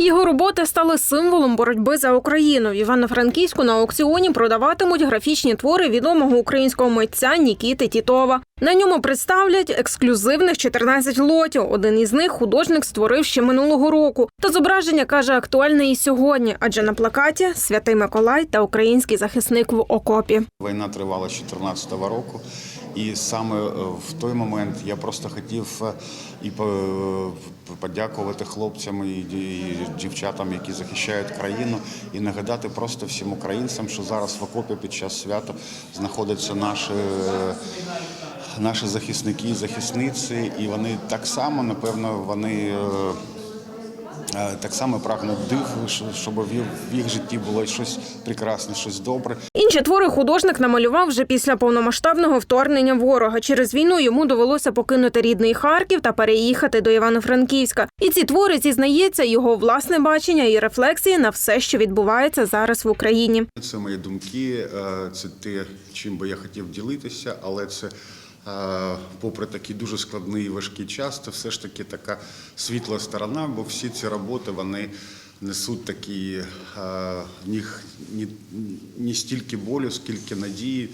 Його роботи стали символом боротьби за Україну. В Івано-Франківську на аукціоні продаватимуть графічні твори відомого українського митця Нікіти Тітова. На ньому представлять ексклюзивних 14 лотів. Один із них художник створив ще минулого року. Та зображення каже актуальне і сьогодні, адже на плакаті Святий Миколай та український захисник в окопі. Війна тривала з 2014 року, і саме е, в той момент я просто хотів е, і по- подякувати хлопцям і дівчатам, які захищають країну, і нагадати просто всім українцям, що зараз в окопі під час свята знаходяться наші. Наші захисники і захисниці, і вони так само, напевно, вони е, так само прагнуть диву, щоб в їх- житті було щось прекрасне, щось добре. Інші твори художник намалював вже після повномасштабного вторгнення ворога. Через війну йому довелося покинути рідний Харків та переїхати до Івано-Франківська. І ці твори зізнається його власне бачення і рефлексії на все, що відбувається зараз в Україні. Це мої думки, е, це те, чим би я хотів ділитися, але це. Попри такий дуже складний і важкий час, це все ж таки така світла сторона, бо всі ці роботи вони несуть такі ні, ні стільки болю, скільки надії,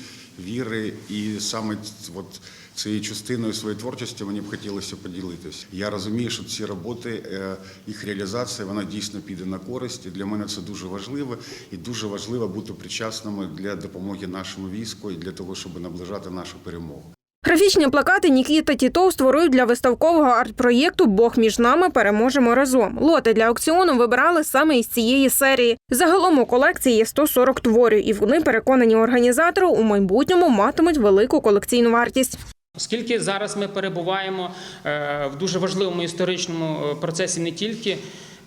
віри, і саме от цією частиною своєї творчості мені б хотілося поділитися. Я розумію, що ці роботи, е, їх реалізація, вона дійсно піде на користь. І для мене це дуже важливо, і дуже важливо бути причасними для допомоги нашому війську і для того, щоб наближати нашу перемогу. Графічні плакати Нікіта Тітов створюють для виставкового арт-проєкту Бог між нами переможемо разом. Лоти для аукціону вибирали саме із цієї серії. Загалом у колекції є 140 творів, і вони переконані організатори у майбутньому матимуть велику колекційну вартість. Оскільки зараз ми перебуваємо е, в дуже важливому історичному е, процесі не тільки.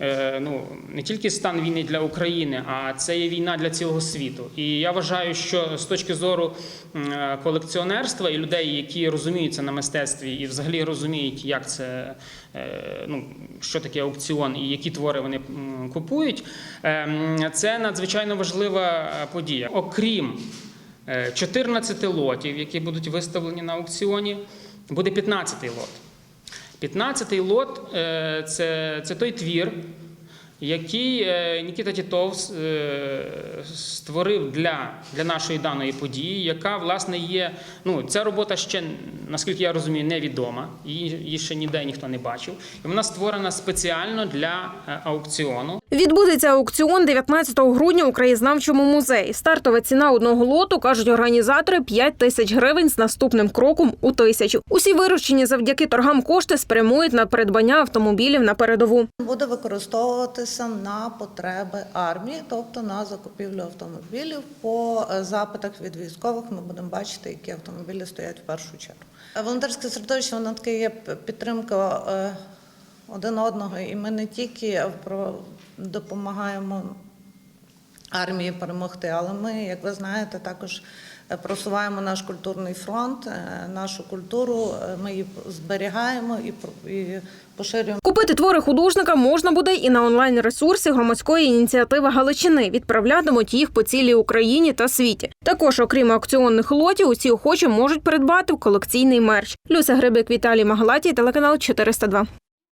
Е, Ну не тільки стан війни для України, а це є війна для цілого світу. І я вважаю, що з точки зору е, колекціонерства і людей, які розуміються на мистецтві і взагалі розуміють, як це е, ну що таке аукціон і які твори вони купують, це надзвичайно важлива подія. Окрім Е, 14 лотів, які будуть виставлені на аукціоні, буде 15 лот. 15 лот е, це, це той твір, який е, Нікіта Тітов е, створив для, для нашої даної події, яка, власне, є. Ну, ця робота ще, наскільки я розумію, невідома. Її, її ще ніде ніхто не бачив. І вона створена спеціально для е, аукціону. Відбудеться аукціон 19 грудня у краєзнавчому музеї. Стартова ціна одного лоту кажуть організатори 5 тисяч гривень з наступним кроком у тисячу. Усі виручені завдяки торгам кошти спрямують на придбання автомобілів на передову. буде використовуватися на потреби армії, тобто на закупівлю автомобілів. По е, запитах від військових ми будемо бачити, які автомобілі стоять в першу чергу. Е, Волонтерське середовище воно таке є підтримка е, один одного, і ми не тільки допомагаємо армії перемогти, але ми, як ви знаєте, також е, просуваємо наш культурний фронт, е, нашу культуру. е, Ми її зберігаємо і поширюємо. Купити твори художника можна буде і на онлайн-ресурсі громадської ініціативи Галичини. Відправлятимуть їх по цілій Україні та світі. Також, окрім аукціонних лотів, усі охочі можуть придбати колекційний мерч. Люся Грибик, Віталій Магалатій, телеканал 402.